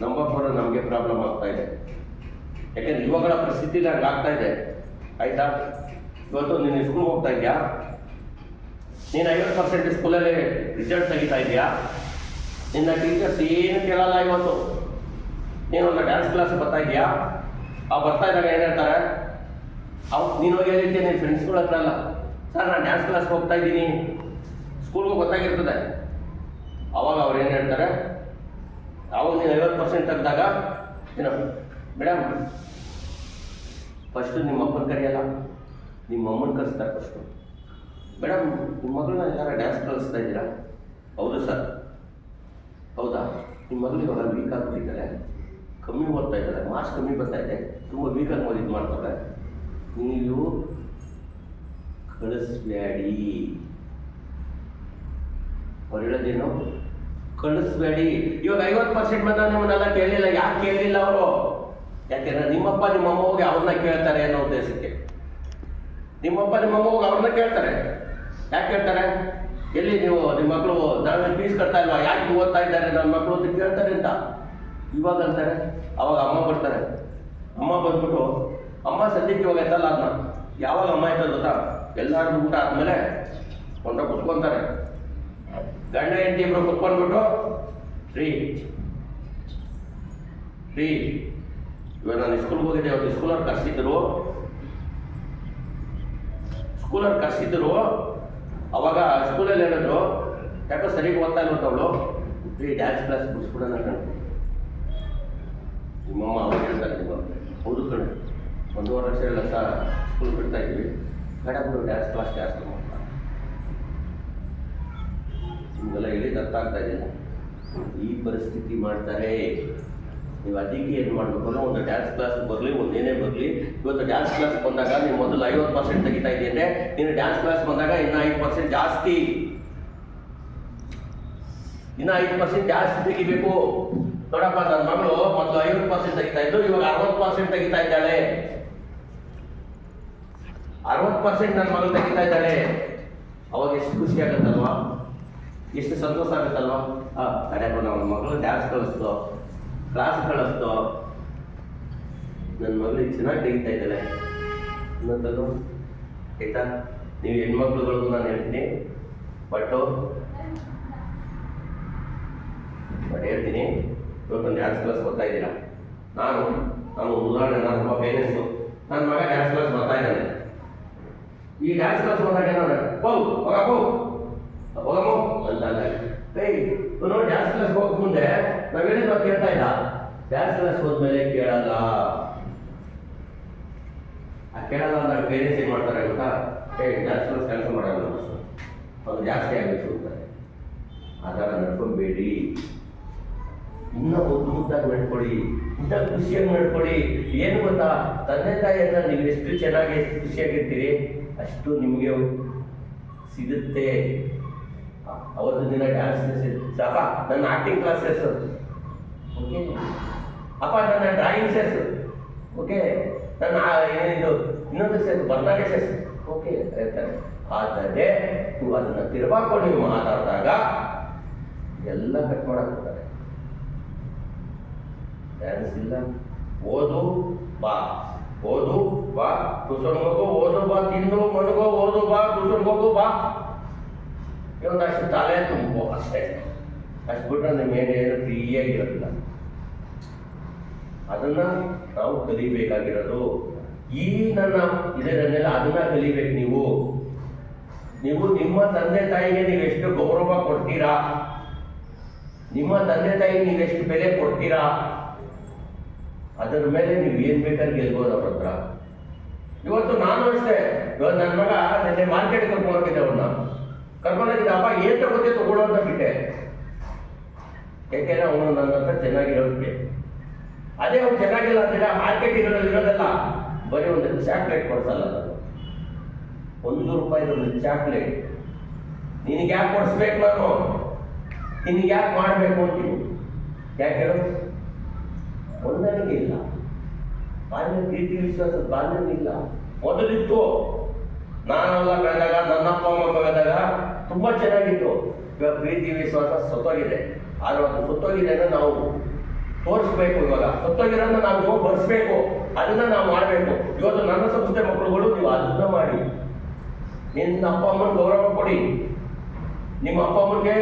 Speaker 1: ನಂಬಕ್ಕೆ ನಮಗೆ ಪ್ರಾಬ್ಲಮ್ ಆಗ್ತಾ ಇದೆ. ಯಾಕಂದ್ರೆ ಇವಾಗಳ ಪರಿಸ್ಥಿತಿ ನಂಗೆ ಆಗ್ತಾ ಇದೆ. ಆಯ್ತಾ? ಇವತ್ತು ನೀನು ಸ್ಕೂಲ್ಗೆ ಹೋಗ್ತಾ ಇದೆಯಾ? ನೀನು ಐವತ್ತು ಪರ್ಸೆಂಟ್ ಸ್ಕೂಲಲ್ಲಿ ರಿಸಲ್ಟ್ ತೆಗಿತಾ ಇದೆಯಾ? ನಿನ್ನ ಟೀಚರ್ಸ್ ಏನು ಕೇಳಲ್ಲ ಇವತ್ತು? ನೀನು ಒಂದು ಡ್ಯಾನ್ಸ್ ಕ್ಲಾಸ್ ಬರ್ತಾ ಇದೆಯಾ? ಆ ಬರ್ತಾ ಇದ್ದಾಗ ಏನು ಹೇಳ್ತಾರೆ? ಅವ್ ನೀನು ಹೋಗಿ ಹೇಳಿದ್ದೆ ನಿನ್ನ ಫ್ರೆಂಡ್ಸ್ಗಳ ಹತ್ರ ಅಲ್ಲ. ಸರ್, ನಾನು ಡ್ಯಾನ್ಸ್ ಕ್ಲಾಸ್ಗೆ ಹೋಗ್ತಾ ಇದ್ದೀನಿ. ಸ್ಕೂಲ್ಗೆ ಗೊತ್ತಾಗಿರ್ತದೆ. ಅವಾಗ ಅವ್ರು ಏನು ಹೇಳ್ತಾರೆ? ಅವಾಗ ನೀನು ಐವತ್ತು ಪರ್ಸೆಂಟ್ ತೆಗ್ದಾಗ ಏನೋ? ಮೇಡಮ್ ಫಸ್ಟು ನಿಮ್ಮ ಅಪ್ಪನ ಕರೆಯಲ್ಲ. ನಿಮ್ಮ ಅಮ್ಮನ ಕಲಿಸ್ತಾ ಫಸ್ಟು ಮೇಡಮ್ ನಿಮ್ಮ ಮಗಳನ್ನ ಯಾರ ಡ್ಯಾನ್ಸ್ ಕಲಿಸ್ತಾ ಇದ್ದೀರಾ? ಹೌದು ಸರ್ ಹೌದಾ? ನಿಮ್ಮ ಮಗಳು ಇವಾಗ ವೀಕ್ ಆಗಿಬಿಟ್ಟಿದ್ದಾರೆ ಕಮ್ಮಿ ಓದ್ತಾ ಇದ್ದಾರೆ ಮಾರ್ಕ್ಸ್ ಕಮ್ಮಿ ಬರ್ತಾ ಇದೆ. ತುಂಬ ವೀಕಾಗಿ ಓದಿ ಇದು ಮಾಡ್ತಾರೆ ನೀವು ಕಳಿಸ್ಬೇಡಿ. ಅವ್ರು ಹೇಳೋದೇನು ಕಳಿಸ್ಬೇಡಿ. ಇವಾಗ ಐವತ್ತು ಪರ್ಸೆಂಟ್ ಬಂದ ನಿಮ್ಮನ್ನೆಲ್ಲ ಕೇಳಲಿಲ್ಲ. ಯಾಕೆ ಕೇಳಲಿಲ್ಲ ಅವರು? ಯಾಕೆಂದ್ರೆ ನಿಮ್ಮಪ್ಪ ನಿಮ್ಮಮ್ಮ ಹೋಗಿ ಅವ್ರನ್ನ ಕೇಳ್ತಾರೆ ಅನ್ನೋ ಉದ್ದೇಶಕ್ಕೆ. ನಿಮ್ಮಪ್ಪ ನಿಮ್ಮಮ್ಮ ಹೋಗಿ ಅವ್ರನ್ನ ಕೇಳ್ತಾರೆ. ಯಾಕೆ ಕೇಳ್ತಾರೆ? ಎಲ್ಲಿ ನೀವು ನಿಮ್ಮ ಮಕ್ಕಳು ನಾನು ಫೀಸ್ ಕಟ್ತಾ ಇಲ್ವಾ? ಯಾಕೆ ಓದ್ತಾ ಇದ್ದಾರೆ? ನನ್ನ ಮಕ್ಕಳು ಅಂತ ಕೇಳ್ತಾರೆ ಅಂತ. ಇವಾಗ ಅಂತಾರೆ. ಅವಾಗ ಅಮ್ಮ ಬರ್ತಾರೆ. ಅಮ್ಮ ಬಂದ್ಬಿಟ್ಟು, ಅಮ್ಮ ಸದ್ಯಕ್ಕೆ ಇವಾಗ ಎತ್ತಲ್ಲ ಅದನ್ನ ಯಾವಾಗ ಅಮ್ಮ ಎತ್ತಲ್ಲ ಗೊತ್ತಾ? ಎಲ್ಲಾರು ಊಟ ಆದ್ಮೇಲೆ ಕೊಂಡ ಕುತ್ಕೊಂತಾರೆ. ಗಂಡ ಹೆಂಡತಿ ಇಬ್ರು ಕುತ್ಕೊಂಡ್ಬಿಟ್ಟು, ರೀ ರೀ, ಇವಾಗ ನಾನು ಸ್ಕೂಲ್ಗೆ ಹೋಗಿದ್ದೆ, ಅವ್ರು ಸ್ಕೂಲವ್ರು ಕರ್ಸಿದ್ರು. ಸ್ಕೂಲವ್ರು ಕರ್ಸಿದ್ರು, ಅವಾಗ ಸ್ಕೂಲಲ್ಲಿ ಹೇಳಿದ್ರು, ಯಾಕೋ ಸರಿಗೆ ಓದ್ತಾ ಅವಳು. ರೀ ಡ್ಯಾನ್ಸ್ ಕ್ಲಾಸ್ ಮುಗಿಸ್ಬಿಡೋಣ ಕಣೆ. ನಿಮ್ಮಮ್ಮ ಅವ್ರು ಹೇಳ್ತಾರೆ ನಿಮ್ಮ ಹೌದು ಕಣೆ. ಒಂದೂವರೆ ವರ್ಷ ಎಲ್ಲ ಸಹ ಸ್ಕೂಲ್ ಬಿಡ್ತಾ ಇದ್ದೀವಿ ಬೇಡ ಡ್ಯಾನ್ಸ್ ಕ್ಲಾಸ್ ಜಾಸ್ತಿ ಮಾಡ್ತಾ ನಿಮಗೆಲ್ಲ ಹೇಳಿದ ಅರ್ಥ ಆಗ್ತಾ ಇದೆಯಲ್ಲ ಈ ಪರಿಸ್ಥಿತಿ ಮಾಡ್ತಾರೆ. ನೀವು ಅದಕ್ಕೆ ಏನು ಮಾಡಬೇಕು ಅಂದ್ರೆ ಒಂದು ಡ್ಯಾನ್ಸ್ ಕ್ಲಾಸ್ ಬರಲಿ ಏನೇ ಬರಲಿ, ಇವತ್ತು ಡ್ಯಾನ್ಸ್ ಕ್ಲಾಸ್ ಬಂದಾಗ ನೀವು ಮೊದಲು ಐವತ್ತು ಪರ್ಸೆಂಟ್ ತೆಗಿತಾ ಇದ್ದೀರಿ ಅಂದರೆ ನೀನು ಡ್ಯಾನ್ಸ್ ಕ್ಲಾಸ್ ಬಂದಾಗ ಇನ್ನೂ ಐದು ಪರ್ಸೆಂಟ್ ಜಾಸ್ತಿ. ಇನ್ನೂ ಐದು ಪರ್ಸೆಂಟ್ ಜಾಸ್ತಿ ತೆಗಿಬೇಕು. ನೋಡಪ್ಪ ನನ್ನ ಮಗಳು ಮೊದಲು ಐವತ್ತು ಪರ್ಸೆಂಟ್ ತೆಗಿತಾ ಇದ್ದು ಇವಾಗ ಅರವತ್ತು ಪರ್ಸೆಂಟ್ ತೆಗಿತಾ ಇದ್ದಾಳೆ. ಅರವತ್ತು ಪರ್ಸೆಂಟ್ ನನ್ನ ಮಗಳು ತೆಗಿತಾ ಇದ್ದಾಳೆ. ಅವಾಗ ಎಷ್ಟು ಖುಷಿ ಆಗುತ್ತಲ್ವಾ? ಎಷ್ಟು ಸಂತೋಷ ಆಗುತ್ತಲ್ವಾ? ಆ ಕಡೆ ನನ್ನ ಮಗಳು ಡ್ಯಾನ್ಸ್ ಕಳಿಸ್ತು ಕ್ಲಾಸ್ ಕಳಿಸ್ತು ನನ್ನ ಮಗಳಿಗೆ ಚೆನ್ನಾಗಿ ತೆಗಿತಾ ಇದ್ದಾಳೆ. ಅನ್ನೋದಲ್ವ ಆಯ್ತಾ? ನೀವು ಹೆಣ್ಮಕ್ಳುಗಳಿಗೂ ನಾನು ಹೇಳ್ತೀನಿ. ಬಟ್ಟು ಬಟ್ ಹೇಳ್ತೀನಿ. ಇವತ್ತು ಡ್ಯಾನ್ಸ್ ಕ್ಲಾಸ್ ಬರ್ತಾ ಇದ್ದೀರಾ? ನಾನು ನಾನು ಉದಾಹರಣೆ, ನಾನು ತುಂಬ ಪೇರೆಂಟ್ಸು ನನ್ನ ಮಗ ಡ್ಯಾನ್ಸ್ ಕ್ಲಾಸ್ ಬರ್ತಾ ಇದ್ದಾನೆ. ಈ ಡ್ಯಾನ್ಸ್ ಕ್ಲಾಸ್ ಬಂದಾಗ ಏನಂದ್ರೆ ಪೌ ಹೋಗ ಪೌ ಹೋಗಮ್ಮ. ಅಂತ ಅಂದಾಗ ಏಯ್ ಡ್ಯಾನ್ಸ್ ಕ್ಲಾಸ್ ಹೋಗಕ್ಕೆ ಮುಂದೆ ನಾವು ಬಗ್ಗೆ ಕೇಳ್ತಾ ಇಲ್ಲ. ಡ್ಯಾನ್ಸ್ ಕ್ಲಾಸ್ ಹೋದ್ಮೇಲೆ ಕೇಳಲ್ಲ. ಆ ಕೇಳಲ್ಲ ಅಂದಾಗ ಪೇರೆಂಟ್ಸ್ ಮಾಡ್ತಾರೆ ಗೊತ್ತಾ? ಏ ಡ್ಯಾನ್ಸ್ ಕ್ಲಾಸ್ ಕೆಲಸ ಮಾಡಲ್ಲ ಅವ್ರು ಜಾಸ್ತಿ ಆಗಬೇಕು ಅಂತಾರೆ ಥರ ನಡ್ಕೊಬೇಡಿ. ಇನ್ನೂ ಒಂದು ಮುದ್ದಾಗಿ ನಡ್ಕೊಳ್ಳಿ ಇಂಥ ಖುಷಿಯಾಗಿ ನಡ್ಕೊಳ್ಳಿ ಏನು ಗೊತ್ತಾ? ತಂದೆ ತಾಯಿಯನ್ನ ನೀವು ಎಷ್ಟು ಚೆನ್ನಾಗಿ ಎಷ್ಟು ಖುಷಿಯಾಗಿರ್ತೀರಿ ಅಷ್ಟು ನಿಮಗೆ ಸಿಗುತ್ತೆ. ಅವತ್ತು ದಿನ ಡ್ಯಾನ್ಸ್ ಅಪ್ಪ ನನ್ನ ಆಕ್ಟಿಂಗ್ ಕ್ಲಾಸಸ್ ಓಕೆ. ಅಪ್ಪ ನನ್ನ ಡ್ರಾಯಿಂಗ್ ಸೆಸ್. ಓಕೆ. ನನ್ನ ಏನು ಏನಿದು ಇನ್ನೊಂದು ಸೆಸ್ ಬರ್ನಾಡೆ ಸೆಸ್. ಓಕೆ. ಹೇಳ್ತಾರೆ. ಆದರೆ, ನೀವು ಅದನ್ನು ತಿರುವಾಕೊಂಡು ನೀವು ಮಾತಾಡಿದಾಗ ಎಲ್ಲ ಕಟ್ ಮಾಡಾಕ್ತಾರೆ ಡ್ಯಾನ್ಸ್ ಇಲ್ಲ. ಓದು, ಬಾ. ಓದು, ಬಾ. ಟ್ಯೂಷನ್ ಓದು, ಬಾ. ತಿಂದು ಮಣಗೋ ಓದು, ಬಾ. ಟ್ಯೂಷನ್ ಬಾ. ಇವತ್ತಷ್ಟು ತಲೆ ತುಂಬು ಅಷ್ಟೇ. ಅಷ್ಟು ಏನು ನಿಮ್ಗೇನೇನು ಫ್ರೀಯಾಗಿರೋದಿಲ್ಲ ಅದನ್ನ ನಾವು ಕಲಿಬೇಕಾಗಿರೋದು, ಈ ನನ್ನ ಇದರನ್ನೆಲ್ಲ ಅದನ್ನ ಕಲಿಬೇಕು ನೀವು. ನೀವು ನಿಮ್ಮ ತಂದೆ ತಾಯಿಗೆ ನೀವು ಎಷ್ಟು ಗೌರವ ಕೊಡ್ತೀರಾ? ನಿಮ್ಮ ತಂದೆ ತಾಯಿಗೆ ನೀವು ಎಷ್ಟು ಬೆಲೆ ಕೊಡ್ತೀರಾ? ಅದರ ಮೇಲೆ ನೀವು ಏನ್ ಬೇಕಾದ್ರೆ ಗೆಲ್ಬೋದು ಅವ್ರ ಹತ್ರ. ಇವತ್ತು ನಾನು ಅಷ್ಟೇ. ಇವತ್ತು ನನ್ನ ಮಗ ನಿನ್ನೆ ಮಾರ್ಕೆಟ್ ಕರ್ಕೊಂಡು ಹೋಗಿದ್ದೆ ಅವನ್ನ. ಕರ್ಕೊಂಡೋಗಿದ್ದೆ ಅಪ್ಪ, ಏನ್ ತಗೋತೆ, ತಗೊಳ್ಳೋ ಅಂತ ಬಿಟ್ಟೆ. ಯಾಕೆಂದ್ರೆ ಅವನು ನನ್ನ ಹತ್ರ ಚೆನ್ನಾಗಿರೋದಕ್ಕೆ ಅದೇ ಅವ್ನು ಚೆನ್ನಾಗಿಲ್ಲ ಅಂತೀರ ಮಾರ್ಕೆಟ್ ಇರೋದು ಇರೋದಲ್ಲ ಬರೀ ಒಂದು ಚಾಕ್ಲೇಟ್ ಕೊಡ್ಸಲ್ಲ ನಾನು ಒಂದು ರೂಪಾಯಿ ಒಂದು ಚಾಕ್ಲೇಟ್ ನಿನಗೆ ಯಾಕೆ ಕೊಡಿಸ್ಬೇಕು ನಾನು? ನಿನಗೆ ಯಾಕೆ ಮಾಡಬೇಕು ಅಂತೀವಿ ಯಾಕೆ ಹೇಳು? ಹೊಂದಾಣಿಕೆ ಇಲ್ಲ ಬಾಲ್ಯ ಪ್ರೀತಿ ವಿಶ್ವಾಸ ಬಾಲ್ಯ ಇಲ್ಲ ಮೊದಲಿತ್ತು. ನಾನೆಲ್ಲ ಬೆಳೆದಾಗ ನನ್ನ ಅಪ್ಪ ಅಮ್ಮ ಬೆಳೆದಾಗ ತುಂಬ ಚೆನ್ನಾಗಿತ್ತು. ಇವಾಗ ಪ್ರೀತಿ ವಿಶ್ವಾಸ ಸತ್ತೋಗಿದೆ. ಆದ್ರೆ ಅದು ಸತ್ತೋಗಿದೆ ಅಂದ್ರೆ ನಾವು ತೋರಿಸ್ಬೇಕು ಇವಾಗ. ಸುತ್ತೋಗಿರೋದನ್ನ ನಾವು ಬರ್ಸ್ಬೇಕು. ಅದನ್ನ ನಾವು ಮಾಡಬೇಕು. ಇವತ್ತು ನನ್ನ ಸಂಸ್ಥೆ ಮಕ್ಕಳುಗಳು ನೀವು ಅದನ್ನ ಮಾಡಿ. ನಿನ್ನ ಅಪ್ಪ ಅಮ್ಮನ ಗೌರವ ಕೊಡಿ. ನಿಮ್ಮ ಅಪ್ಪ ಅಮ್ಮನಿಗೆ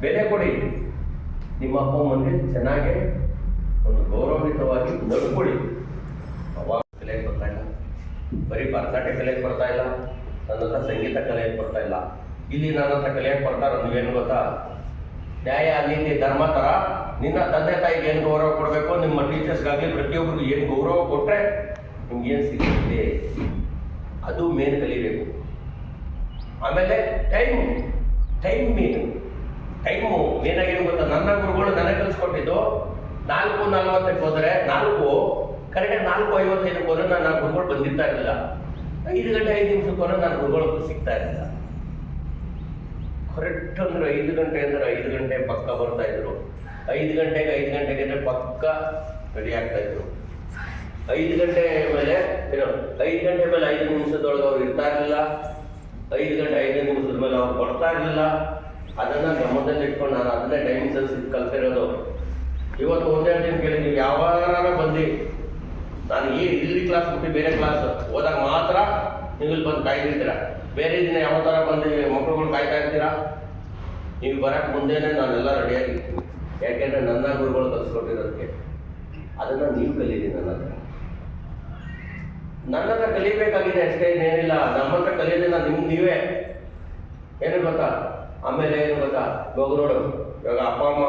Speaker 1: ಬೆಲೆ ಕೊಡಿ. ನಿಮ್ಮ ಅಪ್ಪ ಅಮ್ಮನಿಗೆ ಚೆನ್ನಾಗಿ ಒಂದು ಗೌರವಯುತವಾಗಿ ನಡ್ಕೊಳ್ಳಿ. ಅವಾಗ ಬರ್ತಾ ಇಲ್ಲ. ಬರೀ ಭರತನಾಟ್ಯ ಕಲಿಯಕ್ಕೆ ಬರ್ತಾ ಇಲ್ಲ. ನನ್ನ ಸಂಗೀತ ಕಲೆ ಬರ್ತಾ ಇಲ್ಲ. ಇಲ್ಲಿ ನನ್ನ ಹತ್ರ ಕಲಿಯಕ್ಕೆ ಬರ್ತಾರ ನೀವೇನು ಗೊತ್ತಾ? ನ್ಯಾಯ, ನೀತಿ, ಧರ್ಮ ಥರ ನಿನ್ನ ತಂದೆ ತಾಯಿಗೆ ಏನು ಗೌರವ ಕೊಡಬೇಕು, ನಿಮ್ಮ ಟೀಚರ್ಸ್ಗಾಗಲಿ ಪ್ರತಿಯೊಬ್ಬರಿಗೂ ಏನು ಗೌರವ ಕೊಟ್ಟರೆ ನಿಮ್ಗೇನು ಸಿಗುತ್ತೆ? ಅದು ಮೇನ್ ಕಲಿಬೇಕು. ಆಮೇಲೆ ಟೈಮ್ ಟೈಮ್ ಮೀನ್ ಟೈಮು ಮೇನಾಗಿ ಏನು ಗೊತ್ತಾ? ನನ್ನ ಗುರುಗಳು ನನಗೆ ಕಲಿಸ್ಕೊಟ್ಟಿದ್ದು ನಾಲ್ಕು ನಲ್ವತ್ತಕ್ಕೆ ಹೋದರೆ, ನಾಲ್ಕು, ಕರೆಕ್ಟ್ ನಾಲ್ಕು ಐವತ್ತೈದಕ್ಕೆ ಹೋದರೆ ನಾನು ಗುರುಗಳು ಬಂದಿರ್ತಾ ಇರಲಿಲ್ಲ. ಐದು ಗಂಟೆ ಐದು ನಿಮಿಷಕ್ಕೆ ಹೋದ್ರೆ ನಾನು ಗುರುಗಳು ಸಿಗ್ತಾ ಇರಲಿಲ್ಲ. ಕರೆಕ್ಟ್ ಅಂದ್ರೆ ಐದು ಗಂಟೆ ಅಂದ್ರೆ ಐದು ಗಂಟೆ ಪಕ್ಕ ಬರ್ತಾ ಇದ್ರು. ಐದು ಗಂಟೆಗೆ ಐದು ಗಂಟೆಗೆ ಅಂದ್ರೆ ಪಕ್ಕ ರೆಡಿ ಆಗ್ತಾ ಇದ್ರು. ಐದು ಗಂಟೆ ಮೇಲೆ, ಏನೋ, ಐದು ಗಂಟೆ ಮೇಲೆ ಐದು ನಿಮಿಷದೊಳಗೆ ಅವ್ರು ಇರ್ತಾ ಇರಲಿಲ್ಲ. ಐದು ಗಂಟೆ, ಐದು ನಿಮಿಷದ ಮೇಲೆ ಅವ್ರು ಬರ್ತಾ ಇರಲಿಲ್ಲ. ಅದನ್ನ ಗಮನದಲ್ಲಿ ಇಟ್ಕೊಂಡು ನಾನು ಅದನ್ನೇ ಟೈಮಿಂಗ್ ಸೆನ್ಸ್ ಕಲ್ತಿರೋದು. ಇವತ್ತು ಒಂದೇ ಕೇಳಿ, ನೀವು ಯಾವಾಗ ಬಂದು, ನಾನು ಈ ಇಲ್ಲಿ ಕ್ಲಾಸ್ ಬಿಟ್ಟು ಬೇರೆ ಕ್ಲಾಸ್ ಹೋದಾಗ ಮಾತ್ರ ನೀವು ಇಲ್ಲಿ ಬಂದು ಕಾಯ್ದಿರ್ತೀರ? ಬೇರೆ ದಿನ ಯಾವ ಥರ ಬಂದು ಮಕ್ಕಳುಗಳು ಕಾಯ್ತಾ ಇರ್ತೀರಾ? ನೀವು ಬರೋಕ್ಕೆ ಮುಂದೆನೇ ನಾನೆಲ್ಲ ರೆಡಿಯಾಗಿರ್ತೀನಿ. ಯಾಕೆಂದರೆ ನನ್ನ ಗುರುಗಳು ಕಲಿಸ್ಕೊಟ್ಟಿರೋದಕ್ಕೆ. ಅದನ್ನು ನೀವು ಕಲೀರಿ ನನ್ನ ಹತ್ರ. ನನ್ನ ಹತ್ರ ಕಲಿಬೇಕಾಗಿದೆ ಅಷ್ಟೇ, ಇನ್ನೇನಿಲ್ಲ. ನಮ್ಮ ಹತ್ರ ಕಲಿಯೋದಿಲ್ಲ ನಿಮ್ಗೆ ನೀವೇ. ಏನು ಗೊತ್ತಾ? ಆಮೇಲೆ ಏನು ಗೊತ್ತಾ? ಇವಾಗ ನೋಡು, ಇವಾಗ ಅಪ್ಪ, ಅಮ್ಮ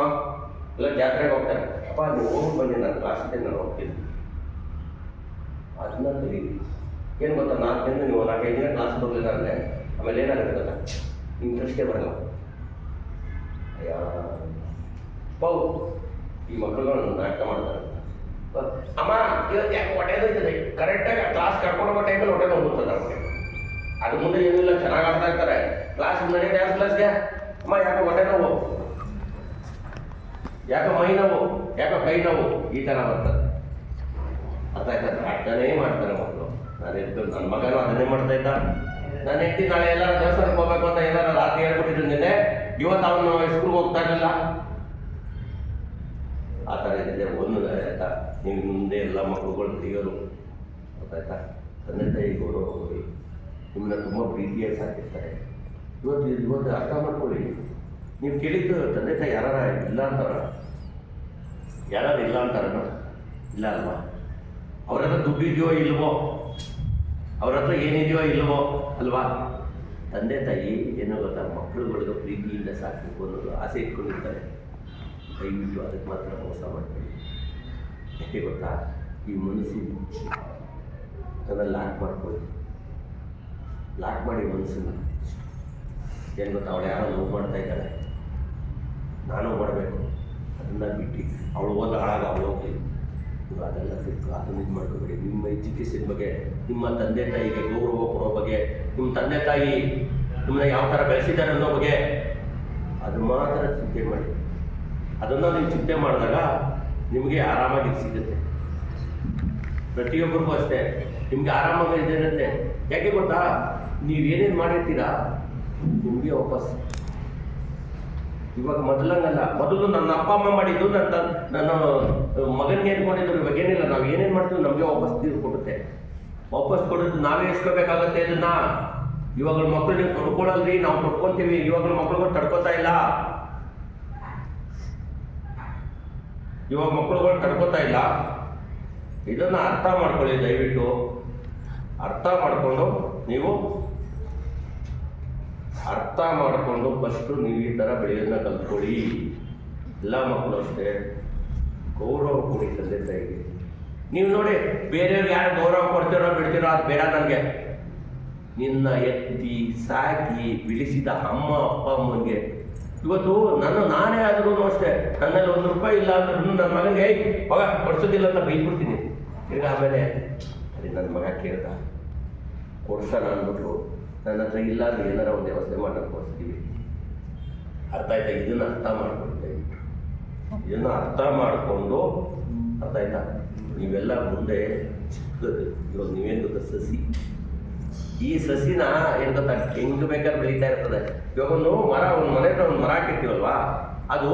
Speaker 1: ಎಲ್ಲ ಜಾತ್ರೆಗೆ ಹೋಗ್ತಾರೆ. ಅಪ್ಪ, ನೀವು ಹೋಗಿ ಬನ್ನಿ, ನಾನು ಕ್ಲಾಸ್ ಇದೆ ನಾನು ಹೋಗ್ತೀನಿ. ಅದನ್ನ ಕಲೀರಿ. ಏನು ಗೊತ್ತಾ, ನಾಲ್ಕು ದಿನ ನೀವು ನಾಲ್ಕೈದು ದಿನ ಕ್ಲಾಸ್ ಬರಲಿಲ್ಲ ಅಂದರೆ ಆಮೇಲೆ ಏನಾಗುತ್ತೆ ಗೊತ್ತಾ? ಇಂಟ್ರೆಸ್ಟೇ ಬರಲ್ಲ. ಅಯ್ಯ, ಪೌ, ಈ ಮಕ್ಕಳುಗಳು ನಾಟಕ ಮಾಡ್ತಾರೆ. ಅಮ್ಮ ಇವತ್ತು ಯಾಕೆ ಹೊಟ್ಟೆ ನೋಯ್ತದೆ ಕರೆಕ್ಟಾಗಿ ಕ್ಲಾಸ್ ಕರ್ಕೊಂಡು ಹೋಗೋ ಟೈಮಲ್ಲಿ ಹೊಟ್ಟೆ ನೋವುತ್ತದೆ ಅವ್ರಿಗೆ ಅದು ಮುಂದೆ ಏನಿಲ್ಲ ಚೆನ್ನಾಗಿ ಆಡ್ತಾ ಇರ್ತಾರೆ. ಕ್ಲಾಸ್ ಮುಂದೆ ಡ್ಯಾನ್ಸ್ ಕ್ಲಾಸ್ಗೆ ಅಮ್ಮ, ಯಾಕೆ ಹೊಟ್ಟೆ ನೋವು? ಯಾಕೋ ಮೈ ನೋವು? ಯಾಕೋ ಕೈ ನೋವು? ಈ ಥರ ಬರ್ತದೆ. ಅರ್ಥ ಆಯ್ತಾ? ನಾಟಕನೇ ಮಾಡ್ತಾರೆ ನಾನು ಎದ್ದು, ನನ್ನ ಮಗನೂ ಅದನ್ನೇ ಮಾಡ್ತಾ ಇದ್ದ. ನನ್ನ ಹೆಂಡತಿ ನಾಳೆ ಎಲ್ಲರ ದೇವಸ್ಥಾನಕ್ಕೆ ಹೋಗ್ಬೇಕು ಅಂತ ಎಲ್ಲಾರ ರಾತ್ರಿ ಹೇಳ್ಬಿಟ್ಟಿದ್ರು ನಿನ್ನೆ. ಇವತ್ತು ಅವನು ಸ್ಕೂಲ್ಗೆ ಹೋಗ್ತಾ ಇರಲಿಲ್ಲ. ಆ ಥರ ಇದೆ ಒಂದು ಆಯ್ತಾ? ನೀವು ಮುಂದೆ ಎಲ್ಲ ಮಕ್ಕಳುಗಳು ತೆಗಿಯೋರು ಗೊತ್ತಾಯ್ತಾ? ತಂದೆ ತಾಯಿ ಗೌರವ ಹೋಗಿ ನಿಮ್ಮನ್ನ ತುಂಬ ಪ್ರೀತಿಯಾಗಿ ಸಾಕಿರ್ತಾರೆ. ಇವತ್ತು ಇವತ್ತು ಅರ್ಥ ಮಾಡ್ಕೊಳ್ಳಿ. ನೀವು ಕೇಳಿದ್ದು ತಂದೆ ತಾಯಿ ಯಾರ ಇಲ್ಲ ಅಂತಾರ? ಯಾರು ಇಲ್ಲ ಅಂತಾರನ ಇಲ್ಲ ಅಲ್ವಾ? ಅವರೆಲ್ಲ ದುಡ್ಡಿದೆಯೋ ಇಲ್ವೋ? ಅವ್ರ ಹತ್ರ ಏನಿದೆಯೋ ಇಲ್ವೋ ಅಲ್ವಾ? ತಂದೆ ತಾಯಿ ಏನೋ ಗೊತ್ತಾ, ಮಕ್ಕಳುಗಳಿಗೆ ಪ್ರೀತಿಯಿಂದ ಸಾಕಬೇಕು ಅನ್ನೋದು ಆಸೆ ಇಟ್ಕೊಂಡಿರ್ತಾರೆ. ದಯವಿಟ್ಟು ಅದಕ್ಕೆ ಮಾತ್ರ ಮೋಸ ಮಾಡ್ತೀವಿ ಯಾಕೆ ಗೊತ್ತಾ? ಈ ಮನಸ್ಸು ಅದನ್ನು ಲಾಕ್ ಮಾಡ್ಕೊಳ್ಳಿ. ಲಾಕ್ ಮಾಡಿ ಮನಸ್ಸನ್ನ. ಏನು ಗೊತ್ತಾ? ಅವಳು ಯಾರೋ ನೋವು ಮಾಡ್ತಾ ಇದ್ದಾಳೆ. ನಾನು ಮಾಡಬೇಕು. ಅದನ್ನು ಬಿಟ್ಟು ಅವಳು ಹೋದ ಹಾಳಾಗ ಅವಳು ಹೋಗ್ಲಿ. ನೀವು ಅದೆಲ್ಲ ಅದನ್ನ ಇದು ಮಾಡ್ಕೋಬೇಡಿ ನಿಮ್ಮ ಎಜುಕೇಶನ್ ಬಗ್ಗೆ, ನಿಮ್ಮ ತಂದೆ ತಾಯಿಗೆ ಗೌರವ ಕೊಡೋ ಬಗ್ಗೆ, ನಿಮ್ಮ ತಂದೆ ತಾಯಿ ನಿಮ್ಮನ್ನ ಯಾವ ಥರ ಬೆಳೆಸಿದ್ದಾರೆ ಅನ್ನೋ ಬಗ್ಗೆ, ಅದು ಮಾತ್ರ ಚಿಂತೆ ಮಾಡಿ. ಅದನ್ನು ನೀವು ಚಿಂತೆ ಮಾಡಿದಾಗ ನಿಮಗೆ ಆರಾಮಾಗಿ ಸಿಗುತ್ತೆ. ಪ್ರತಿಯೊಬ್ಬರಿಗೂ ಅಷ್ಟೇ. ನಿಮಗೆ ಆರಾಮಾಗಿ ಇದೇನಂತೆ ಯಾಕೆ ಗೊತ್ತಾ? ನೀವೇನೇನು ಮಾಡಿರ್ತೀರಾ, ನಿಮಗೆ ವಾಪಸ್. ಇವಾಗ ಮೊದಲಂಗಲ್ಲ ಮೊದಲು ನನ್ನ ಅಪ್ಪ ಅಮ್ಮ ಮಾಡಿದ್ದು, ನನ್ನ ನನ್ನ ಮಗನಿಗೆ ಏನ್ಕೊಂಡಿದ್ರು ಇವಾಗ ಏನಿಲ್ಲ, ನಾವು ಏನೇನು ಮಾಡ್ತೀವಿ ನಮಗೆ ವಾಪಸ್ ತೀರು ಕೊಡುತ್ತೆ. ವಾಪಸ್ ಕೊಡೋದು ನಾವೇ ಇಸ್ಕೋಬೇಕಾಗತ್ತೆ ಇದನ್ನ. ಇವಾಗ ಮಕ್ಕಳಿಗೆ ತೊಡ್ಕೊಳ್ಳಲ್ರಿ ನಾವು ತೊಡ್ಕೊಂತೀವಿ ಇವಾಗ ಮಕ್ಕಳುಗಳು ತಡ್ಕೋತಾ ಇಲ್ಲ. ಇವಾಗ ಮಕ್ಕಳುಗಳು ತಡ್ಕೋತಾ ಇಲ್ಲ. ಇದನ್ನ ಅರ್ಥ ಮಾಡ್ಕೊಳ್ಳಿ ದಯವಿಟ್ಟು. ಅರ್ಥ ಮಾಡಿಕೊಂಡು ನೀವು ಅರ್ಥ ಮಾಡಿಕೊಂಡು ಫಸ್ಟು ನೀವು ಈ ಥರ ಬೆಳೆಯೋದನ್ನ ಕಲ್ತ್ಕೊಳ್ಳಿ ಎಲ್ಲ ಮಕ್ಕಳು ಅಷ್ಟೇ. ಗೌರವ ಕೊಡಿ ತಂದೆ ತಾಯಿಗೆ. ನೀವು ನೋಡಿ ಬೇರೆಯವ್ರಿಗೆ ಯಾರು ಗೌರವ ಕೊಡ್ತೀರೋ ಬಿಡ್ತೀರೋ ಅದು ಬೇಡ ನನಗೆ. ನಿನ್ನ ಎತ್ತಿ ಸಾಕಿ ಬಿಡಿಸಿದ ಅಮ್ಮ, ಅಪ್ಪ, ಅಮ್ಮನಿಗೆ. ಇವತ್ತು ನನ್ನ ನಾನೇ ಆದ್ರೂ ಅಷ್ಟೇ. ನನ್ನಲ್ಲಿ ಒಂದು ರೂಪಾಯಿ ಇಲ್ಲ ಅಂದ್ರೂ ನನ್ನ ಮಗನಿಗೆ ಮಗ, ಕೊಡ್ಸೋದಿಲ್ಲ ಅಂತ ಬೈದ್ಬಿಡ್ತೀನಿ. ಈಗ ಆಮೇಲೆ, ಅದೇ ನನ್ನ ಮಗ ಕೇಳ್ದ. ಕೊಡ್ಸೋಣ ಅಂದ್ಬಿಟ್ಟು ನನ್ನ ಹತ್ರ ಇಲ್ಲ ಅಂದ್ರೆ ಏನಾರ ಒಂದು ವ್ಯವಸ್ಥೆ ಮಾಡೋಕೆ ಕೊಡ್ತೀವಿ ಅರ್ಥ ಆಯ್ತಾ? ಇದನ್ನ ಅರ್ಥ ಮಾಡ್ಕೊಳ್ತೇವೆ ಇದನ್ನ ಅರ್ಥ ಮಾಡಿಕೊಂಡು ಅರ್ಥ ಆಯ್ತಾ? ನೀವೆಲ್ಲ ಮುಂದೆ ಚಿಕ್ಕದು. ಇವಾಗ ನೀವೇನು ಗೊತ್ತಾ ಸಸಿ? ಈ ಸಸಿನ ಏನು ಗೊತ್ತಾ? ಹೆಂಗ್ ಬೇಕಾದ್ರೆ ಬೆಳೀತಾ ಇರ್ತದೆ. ಇವಾಗ ಒಂದು ಮರ, ಒಂದು ಮನೆ ಹತ್ರ ಒಂದು ಮರ ಹಾಕಿರ್ತೀವಲ್ವಾ? ಅದು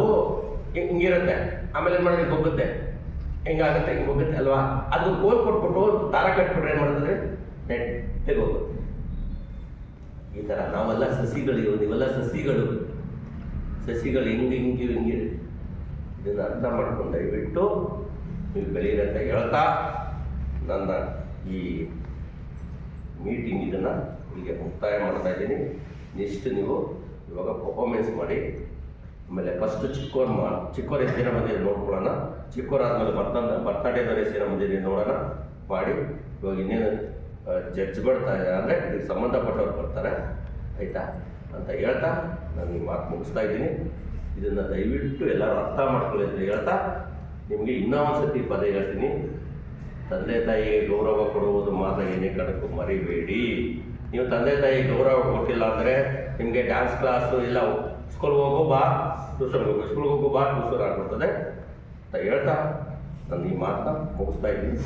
Speaker 1: ಹಿಂಗ್- ಹಿಂಗಿರುತ್ತೆ. ಆಮೇಲೆ ಏನು ಮಾಡಿದ್ರೆ ಹೋಗುತ್ತೆ. ಹೆಂಗಾಗುತ್ತೆ? ಹಿಂಗೆ ಹೋಗುತ್ತೆ ಅಲ್ವಾ? ಅದು ಕೋಲ್ ಕೊಟ್ಬಿಟ್ಟು ತಾರ ಕಟ್ಬಿಟ್ರೆ ಏನು ಮಾಡ್ತದೆ? ನೆಟ್ಟಗೆ ಹೋಗುತ್ತೆ. ಈ ಥರ ನಾವೆಲ್ಲ ಸಸಿಗಳು ನೀವೆಲ್ಲ ಸಸಿಗಳು. ಸಸಿಗಳು ಹಿಂಗೆ ಹಿಂಗೆ ಹಿಂಗೆ. ಇದನ್ನು ಅರ್ಥ ಮಾಡ್ಕೊಂಡು ದಯವಿಟ್ಟು ನೀವು ಬೆಳೀರಿ ಅಂತ ಹೇಳ್ತಾ ನನ್ನ ಈ ಮೀಟಿಂಗ್ ಇದನ್ನು ಹೀಗೆ ಮುಕ್ತಾಯ ಮಾಡ್ತಾ ಇದ್ದೀನಿ. ನೆಕ್ಸ್ಟ್ ನೀವು ಇವಾಗ ಪರ್ಫಾರ್ಮೆನ್ಸ್ ಮಾಡಿ. ಆಮೇಲೆ ಫಸ್ಟ್ ಚಿಕ್ಕೋರ್ ಮಾ, ಚಿಕ್ಕೋರ್ ಎಷ್ಟು ಜನ ನೋಡ್ಕೊಳ್ಳೋಣ. ಚಿಕ್ಕೋರ್ ಆದಮೇಲೆ ಬರ್ತಂದ, ಬರ್ತಡೇದವ್ರು ಎಷ್ಟು ಬಂದಿದೆ ನೋಡೋಣ. ಮಾಡಿ, ಇವಾಗ ಇನ್ನೇನು ಜಡ್ಜ್ ಬರ್ತಾ ಅಂದರೆ ಇದಕ್ಕೆ ಸಂಬಂಧಪಟ್ಟವ್ರು ಬರ್ತಾರೆ, ಆಯಿತಾ? ಅಂತ ಹೇಳ್ತಾ ನಾನು ಈ ಮಾತು ಮುಗಿಸ್ತಾ ಇದ್ದೀನಿ. ಇದನ್ನು ದಯವಿಟ್ಟು ಎಲ್ಲರೂ ಅರ್ಥ ಮಾಡ್ಕೊಳ್ಳಿ ಅಂತ ಹೇಳ್ತಾ ನಿಮಗೆ ಇನ್ನೂ ಒಂದು ಸತಿ ಪದ ಹೇಳ್ತೀನಿ. ತಂದೆ ತಾಯಿಗೆ ಗೌರವ ಕೊಡುವುದು ಮಾತ್ರ ಏನೇ ಕಣಕ್ಕೂ ಮರಿಬೇಡಿ. ನೀವು ತಂದೆ ತಾಯಿ ಗೌರವ ಕೊಟ್ಟಿಲ್ಲ ಅಂದರೆ ನಿಮಗೆ ಡ್ಯಾನ್ಸ್ ಕ್ಲಾಸು ಇಲ್ಲ ಸ್ಕೂಲ್ಗೆ ಹೋಗೋ ಬಾ ಟ್ಯೂಷನ್ಗೆ ಹೋಗು ಸ್ಕೂಲ್ಗೆ ಹೋಗೋ ಬಾ ಟ್ಯೂಷನ್ ಆಗ್ಬಿಡ್ತದೆ ಅಂತ ಹೇಳ್ತಾ ನಾನು ಈ ಮಾತನ್ನ ಮುಗಿಸ್ತಾ ಇದ್ದೀನಿ.